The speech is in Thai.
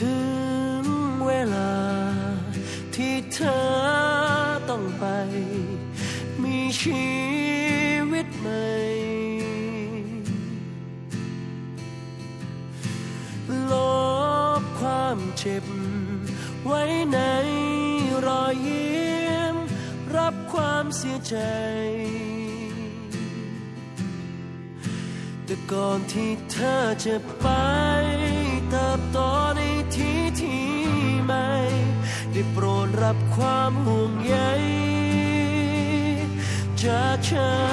ถึงเวลาที่เธอต้องไป มีชีวิตใหม่ ลบความเจ็บ ไว้ในรอยยิ้ม รับความเสียใจ แต่ก่อนที่เธอจะไป ได้โปรดรับความห่วงใยจากฉัน